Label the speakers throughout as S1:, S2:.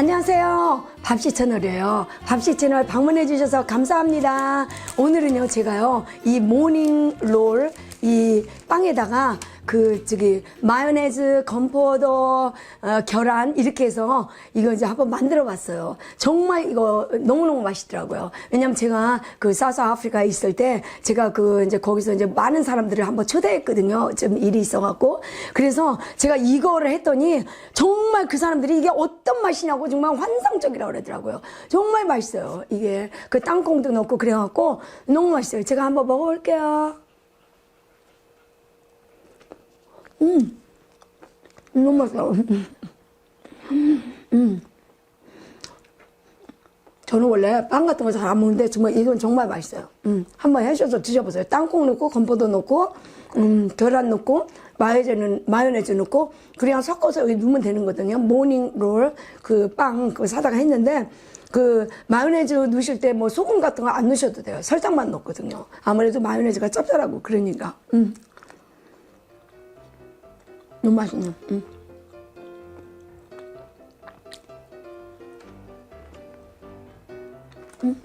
S1: 안녕하세요. 밥시 채널이에요. 밥시 채널 방문해 주셔서 감사합니다. 오늘은요, 제가요, 이 모닝 롤, 이 빵에다가 그, 저기, 마요네즈, 건포도, 어, 계란, 이렇게 해서 이거 이제 한번 만들어 봤어요. 정말 이거 너무너무 맛있더라고요. 왜냐면 제가 그 사우스 아프리카에 있을 때 제가 그 이제 거기서 이제 많은 사람들을 한번 초대했거든요. 좀 일이 있어 갖고. 그래서 제가 이거를 했더니 정말 그 사람들이 이게 어떤 맛이냐고 정말 환상적이라고 그러더라고요. 정말 맛있어요. 이게 그 땅콩도 넣고 그래 갖고 너무 맛있어요. 제가 한번 먹어 볼게요. 음, 너무 맛있어요. 음. 저는 원래 빵 같은 거 잘 안 먹는데 정말 이건 정말 맛있어요. 음, 한번 해셔서 드셔보세요. 땅콩 넣고 건포도 넣고 음, 계란 넣고 마요네즈, 마요네즈 넣고 그냥 섞어서 여기 넣으면 되는 거거든요. 모닝 롤 그 빵 그 사다가 했는데 그 마요네즈 넣으실 때 뭐 소금 같은 거 안 넣으셔도 돼요. 설탕만 넣거든요. 아무래도 마요네즈가 짭짤하고 그러니까. 음. 너무 맛있네. 음.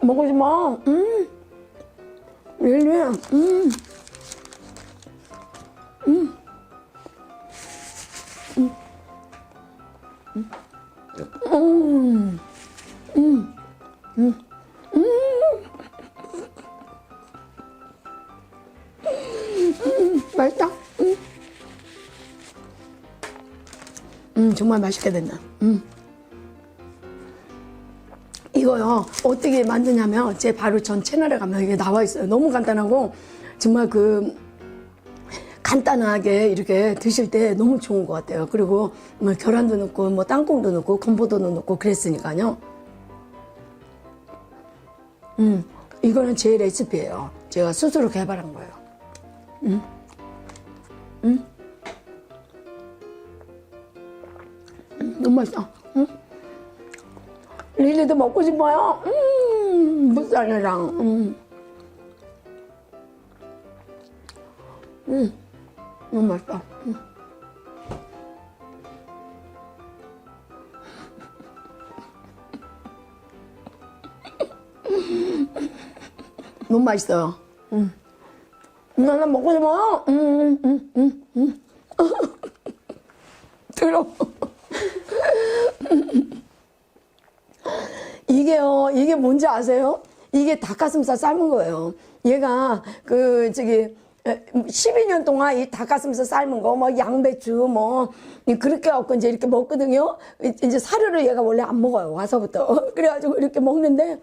S1: 먹고 싶어. 음. 릴리. 음. 음. 음. 음. 음. 음. 음. 맛있다. 음. 음, 정말 맛있게 된다. 음. 이거요 어떻게 만드냐면 제 바로 전 채널에 가면 이게 나와 있어요 너무 간단하고 정말 그 간단하게 이렇게 드실 때 너무 좋은 것 같아요 그리고 뭐 계란도 넣고 뭐 땅콩도 넣고 건포도도 넣고 그랬으니까요 음 이거는 제 레시피예요 제가 스스로 개발한 거예요 음. 음. 너무 맛있어 음. 릴리도 먹고 싶어요. 음, 무쌍이랑. 음. 음, 너무 맛있다. 음. 너무 맛있어요. 음. 나나 먹고 싶어요. 음, 음, 음, 음. 들어. 이게요, 이게 뭔지 아세요? 이게 닭가슴살 삶은 거예요. 얘가 그 저기 12년 동안 이 닭가슴살 삶은 거, 뭐 양배추, 뭐 그렇게 갖고 이제 이렇게 먹거든요. 이제 사료를 얘가 원래 안 먹어요. 와서부터 그래가지고 이렇게 먹는데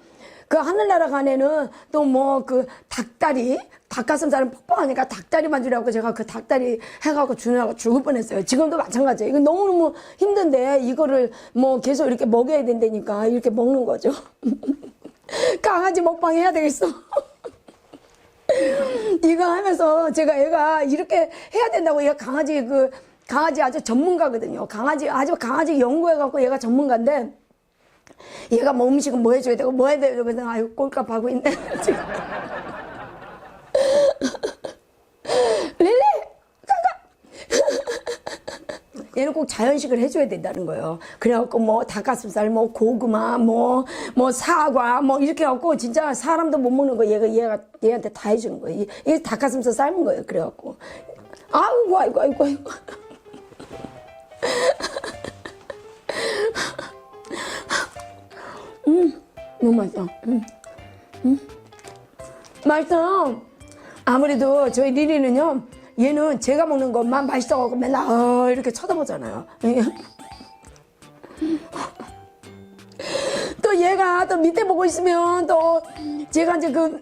S1: 그 하늘나라 간에는 또 뭐 그 닭다리, 닭가슴살은 퍽퍽하니까 닭다리만 주려고 제가 그 닭다리 해갖고 주느라고 죽을 뻔했어요. 지금도 마찬가지예요. 이거 너무너무 힘든데 이거를 뭐 계속 이렇게 먹여야 된다니까 이렇게 먹는 거죠. 강아지 먹방 해야 되겠어. 이거 하면서 제가 얘가 이렇게 해야 된다고 얘가 강아지 그 강아지 아주 전문가거든요. 강아지 아주 강아지 연구해 갖고 얘가 전문가인데 얘가 뭐 음식은 뭐 해줘야 되고 뭐 해야 되고 그래서 아유 꼴값 하고 있네 지금. 릴리 가가 얘는 꼭 자연식을 해줘야 된다는 거예요. 그래갖고 뭐 닭가슴살, 뭐 고구마, 뭐 뭐 사과, 뭐 이렇게 해갖고 진짜 사람도 못 먹는 거 얘가 얘가 얘한테 다 해주는 거예요. 이게 닭가슴살 삶은 거예요. 그래갖고 아이고 아이고 아이고 아이고. 음, 너무 맛있어. 음, 음. 맛있어요. 아무래도 저희 리리는요, 얘는 제가 먹는 것만 맛있어갖고 맨날 어, 이렇게 쳐다보잖아요. 또 얘가 또 밑에 보고 있으면 또 제가 이제 그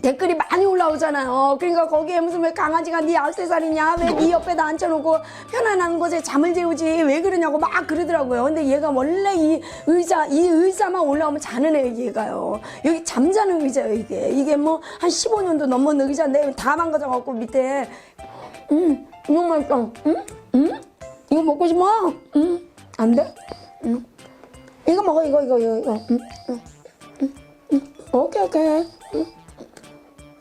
S1: 댓글이 많이 올라오잖아요. 그러니까 거기에 무슨 왜 강아지가 네 악세사리냐? 왜 네 옆에다 앉혀놓고 편안한 곳에 잠을 재우지? 왜 그러냐고 막 그러더라고요. 근데 얘가 원래 이 의자, 이 의자만 올라오면 자는 애예요, 얘가요. 여기 잠자는 의자예요, 이게. 이게 뭐 한 15년도 넘은 의자인데 다 망가져갖고 밑에. 음, 너무 맛있어. 음? 음? 이거 먹고 싶어? 음? 안 돼? 음. 이거 먹어, 이거, 이거, 이거, 이거. 음, 음, 음, 음. 오케이, 오케이. 음.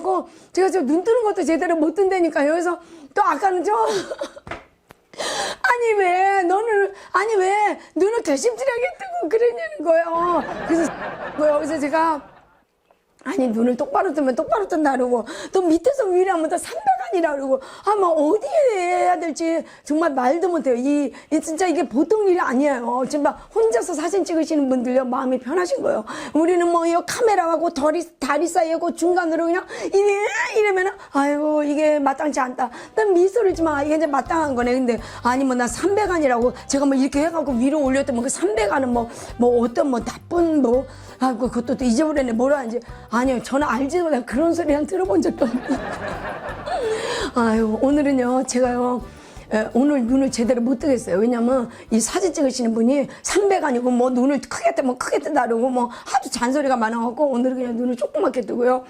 S1: 이래갖고 제가 저눈 뜨는 것도 제대로 못 뜬다니까요 그래서 또 아까는 저 아니 왜 너는 아니 왜 눈을 개심질하게 뜨고 그러냐는 거예요. 그래서 뭐요? 그래서 제가 아니 눈을 똑바로 뜨면 똑바로 뜬다 그러고 또 밑에서 위로 하면 또300 안이라 그러고 아마 어디에 해야 될지 정말 말도 못해요. 이, 이 진짜 이게 보통 일이 아니에요. 정말 혼자서 사진 찍으시는 분들요 마음이 편하신 거예요. 우리는 뭐이 카메라하고 다리 다리 사이하고 중간으로 그냥 이래 이러면은 아이고 이게 마땅치 않다. 난 미소를 지만 이게 이제 마땅한 거네. 근데 아니 뭐 나 300안이라고 제가 뭐 이렇게 해갖고 위로 올렸더니 그 300안은 뭐뭐 어떤 뭐 나쁜 뭐 아이고 그것도 또 잊어버렸네 뭐라 하는지 아니요 저는 알지도 못해 그런 소리 한 들어본 적도 없는데 아유 오늘은요 제가요 에, 오늘 눈을 제대로 못 뜨겠어요. 왜냐면 이 사진 찍으시는 분이 300 아니고 뭐 눈을 크게 뜨면 크게 뜬다 그러고 뭐 하도 잔소리가 많아갖고 오늘은 그냥 눈을 조그맣게 뜨고요.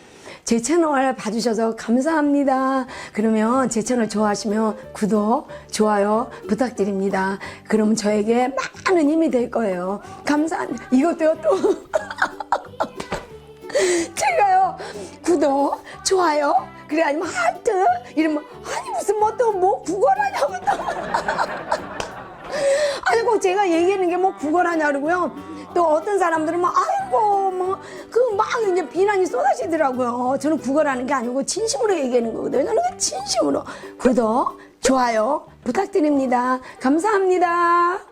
S1: 제 채널 봐주셔서 감사합니다. 그러면 제 채널 좋아하시면 구독 좋아요 부탁드립니다. 그러면 저에게 많은 힘이 될 거예요. 감사합니다. 이것도요 또. 제가요 구독 좋아요 그래 아니면 하트 이러면 아니 무슨 뭐또뭐 구걸하냐고 또. 아이고 제가 얘기하는 게 뭐 구걸하냐 그러고요. 또 어떤 사람들은 뭐 아이고 뭐 그 막 이제 비난이 쏟아지더라고요. 저는 구걸하는 게 아니고 진심으로 얘기하는 거거든요. 저는 진심으로. 구독 좋아요 부탁드립니다. 감사합니다